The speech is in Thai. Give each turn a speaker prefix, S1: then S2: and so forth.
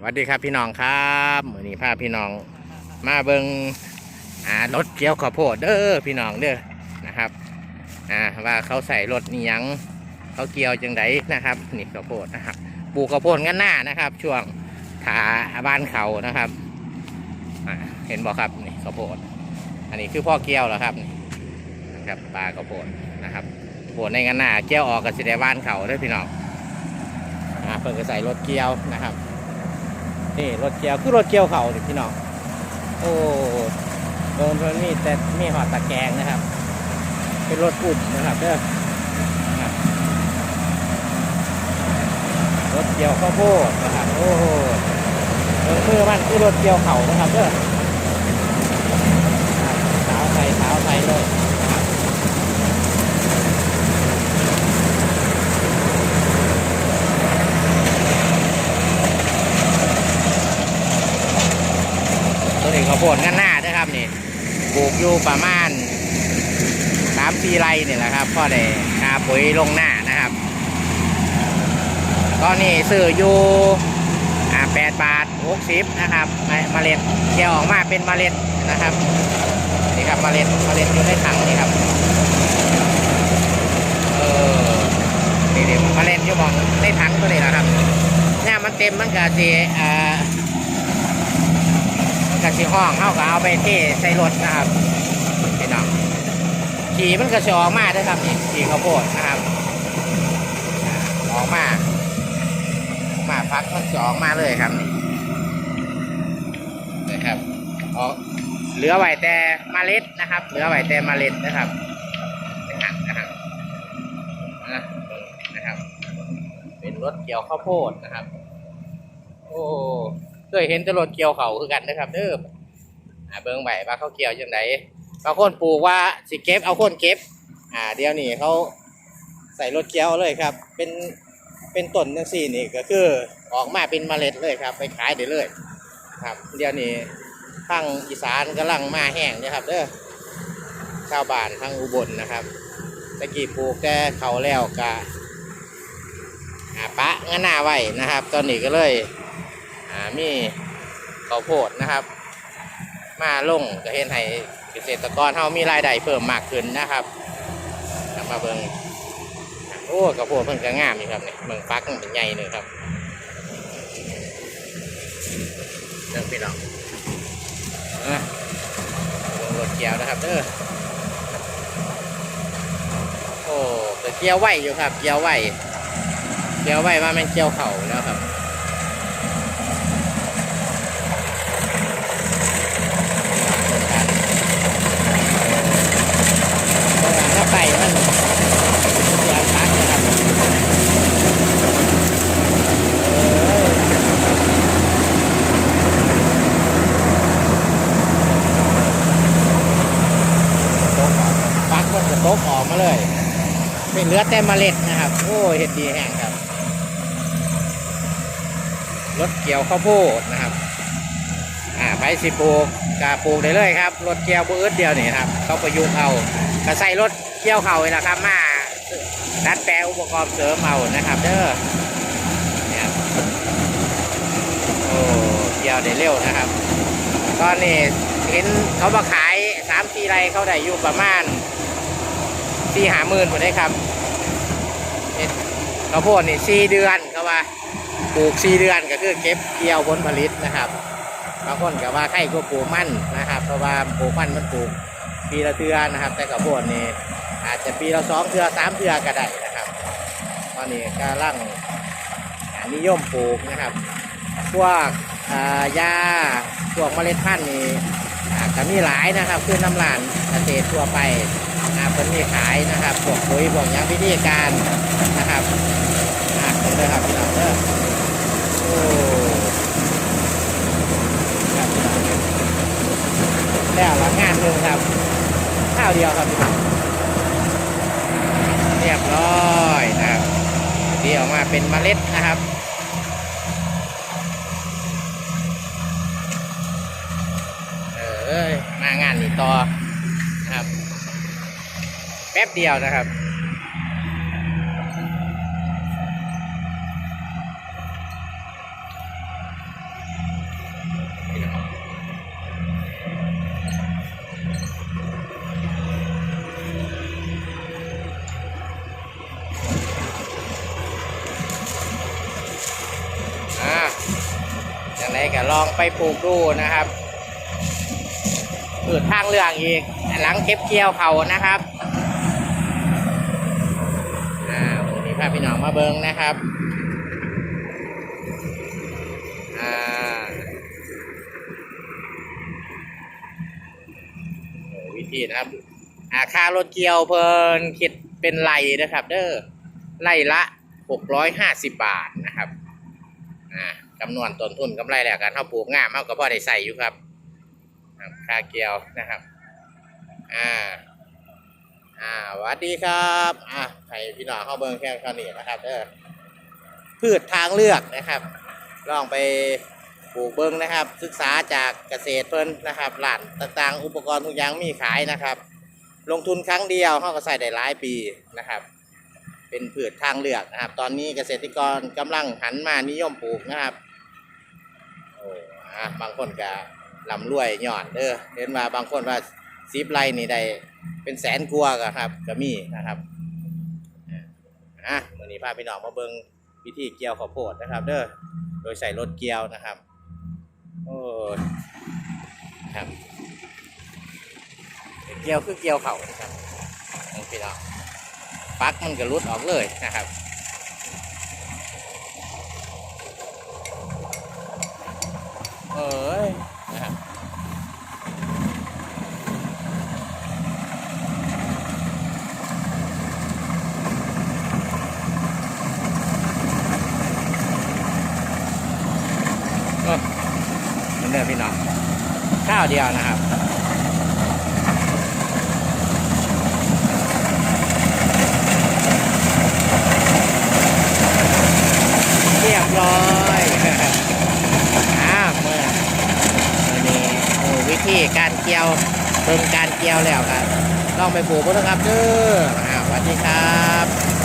S1: สวัสดีครับพี่น้องครับมือนี้พาพี่น้องมาเบิงอ่ารถเกี่ยวข้าวโพดเด้อพี่น้องเด้อนะครับอ่าว่าเขาใส่รถนี่ยังเขาเกี่ยวจังไดนะครับนี่ข้าวโพดนะครับปลูกข้าวโพดกันหน้านะครับ ช่วงถาบ้านเขานะครับอ่าเห็นบอกครับนี่ข้าวโพด อันนี้คือพ่อเกี่ยวแล้วครับนะครับปลาข้าวโพดนะครับโพดในกันหน้าเกี่ยวออกกับสิได้บ้านเขาเด้อพี่น้องอ่าเพิ่งจะใส่รถเกี่ยวนะครับ นี่รถเกี่ยวคือรถเกี่ยวเขาดิพี่น้องโอ้โดนมันมีแต่มีหอดตะแกรงนะครับ เป็นรถกลุ่มนะครับเด้อนะครับรถเกี่ยวข้าวโพดนะครับโอ้โหมือมันคือรถเกี่ยวเขานะครับเด้อเท้าใส่เท้าใส่เลยตัวนี้ข้าว โพดกันหน้าเด้อครับนี่ปลูกอยู่ประมาณสามสี่ไร่นี่แหละครับพ่อได้คาปุ๋ยลงหน้านะครับ ตอนนี้ซื้ออยู่อ่าแปดบาทหกสิบนะครับเมเมล็ดเกี่ยวออกมาเป็นเมล็ดนะครับนี่ครับเมล็ดเมล็ดอยู่ในถังนี่ครับเออนี่นี่เมล็ดอยู่หมองในถังตัวนี้นะครับเนี่ยมันเต็มมันก็สีอ่า มันก็สีห้องเขาก็เอาไปเทใส่รถนะครับพี่น้องขี่มันก็จะออกมาด้วยครับนี่ขี่ข้าวโพดนะครับอ่าออกมามาพักมันจะออกมาเลยครับนี่นะครับออกเหลือไว้แต่เมล็ดนะครับ เหลือไว้แต่เมล็ดนะครับนะครับนะครับนนะครับ เป็นรถเกี่ยวข้าวโพดนะครับ โอ้ เคยเห็นต่รถเกี่ยวเขาคือกันนะครับเด้ออ่าเบิ้งใบว่าเขาเกี่ยวยังไงบางคนปลูกว่าสิเก็บเอาคนเก็บ อ่าเดี๋ยวนี้เขาใส่รถเกี่ยวเลยครับ เป็นเป็นต้นจังซี่นี่ก็คือออกมาเป็นเมล็ดเลยครับ ไปขายได้เลยครับ เดี๋ยวนี้ทางอีสานกำลังมาแห้งนะครับเด้อชาวบ้านทางอุบลนะครับตะกี้ปลูกแต่เขาแล้วกะอ่าปะงหน้าไว้นะครับ ตอนนี้ก็เลย มีข้าวโพดนะครับ มาลงก็เห็นให้เกษตรกรเฮามีรายได้เพิ่มมากขึ้นนะครับมาเบิ่งโอ้กระโพดเพิ่นก็งามอยู่ครับนี่เมืองปักมันเป็นใหญ่เลยครับเรื่องพี่น้องอะลงรถเกียวนะครับเด้อโอ้แต่เกียวไหวอยู่ครับ เกียวไหวเกียวไหวว่ามันเกียวเข่าแล้วครับถ้าไปมันเกี่ยวปักนะครับ ฟักมันจะตกออกมา เลย เป็นเลือแต่เมล็ดนะครับ โอ้เห็ดดีแห้งครับ รถเกี่ยวข้าวโพดนะครับ อ่าไปสิปลูกกาปลูกได้เลยครับ รถเกี่ยวบืดเดียวนี่ครับ เขาประยุกต์เอาก็ใส่รถเกี่ยวเขาเลยนะครับ มาดัดแปลงอุปกรณ์เสริมเอานะครับ เด้อเนี่ยโอ้เกี่ยวได้เร็วนะครับตอนนี้เห็นเขามาขายสามสี่ไรเขาได้อยู่ประมาณ สี่หาหมื่นหมได้ครับเข้าวโพดนี่สี่เดือนเขาว่าปลูกสี่เดือนก็คือเก็บเกี่ยวผลผลิตนะครับบางคนก็ว่าใครก็ปลูกมันนะครับ เพราะว่าปลูกมันมันปลูกปีละเทือนะครับ แต่ข้าวโพดนี่อาจจะปีละสองเทือสามเทือก็ได้นะครับ ตอนนี้กำลังนิยมปลูกนะครับ พวกอ่ายาพวกเมล็ดพันธุ์นี่ก็มีหลายนะครับคือน้ำหลานเกษตรทั่วไป อ่าเพิ่นมีขายนะครับพวกปุ๋ยพวกยังวิธีการนะครับอ่าเพิ่นเด้อครับพี่น้องเด้อโอ้ครับพี่น้องแล้วละงานหนึ่งครับข้าวเดียวครับพี่น้องเรียบร้อยนะครับที่ออกมาเป็นเมล็ดนะครับเออเอ้ยมางานนี้ต่อ ป๊บเดียวนะครับ อ่าย่งไรก็ลองไปปลูกดูนะครับเปิดทางเรื่องอีก หลังเก็บเกี่ยวเขานะครับ พี่น้องมาเบิงนะครับอ่าวิธีนะครับอาคารถเกี่ยวเพลินคิดเป็นไร่นะครับ เด้อไร่ละ650บบาทนะครับอ่าจำนวนต้นทุนกำไรแล้วกันเท่าปลูกงามเท่ากับพ่อได้ใส่อยู่ครับครับค่าเกี่ยวนะครับ อ่า อ่าสวัสดีครับอ่าให้พี่น้องเข้าเบิ้งแค่ข้านี้นะครับเด้อพืชทางเลือกนะครับ ลองไปปลูกเบิ้งนะครับ ศึกษาจากเกษตรเพิ่นนะครับหลานต่างๆ อุปกรณ์ทุกอย่างมีขายนะครับ ลงทุนครั้งเดียวเขาก็ใส่ได้หลายปีนะครับ เป็นพืชทางเลือกนะครับ ตอนนี้เกษตรกรกำลังหันมานิยมปลูกนะครับโอ้อะบางคนก็ลำรวยหยอดเด้อเห็นว่าบางคนว่า ซีบไรนี่ได้เป็นแสนกว่าก็ครับก็มีนะครับอะมื่อนี้พาพี่น้องมาเบิ่งวิธีเกี่ยวข้าวโพดนะครับ เด้อโดยใส่รถเกี่ยวนะครับโอ้ครับเกี่ยวคือเกี่ยวเข่านะครับพี่น้องปักมันก็รุดออกเลยนะครับเอ้ยนะครับเออมันเดินพี่น้อง ข้าวเดียวนะครับเรียบร้อยอ่าเมื่อมื่อนี้โอ้วิธีการเกี่ยวเพิ่งการเกี่ยวแล้วครับต้องไปปลูกพุทธครับเด้ออ่าสวัสดีครับ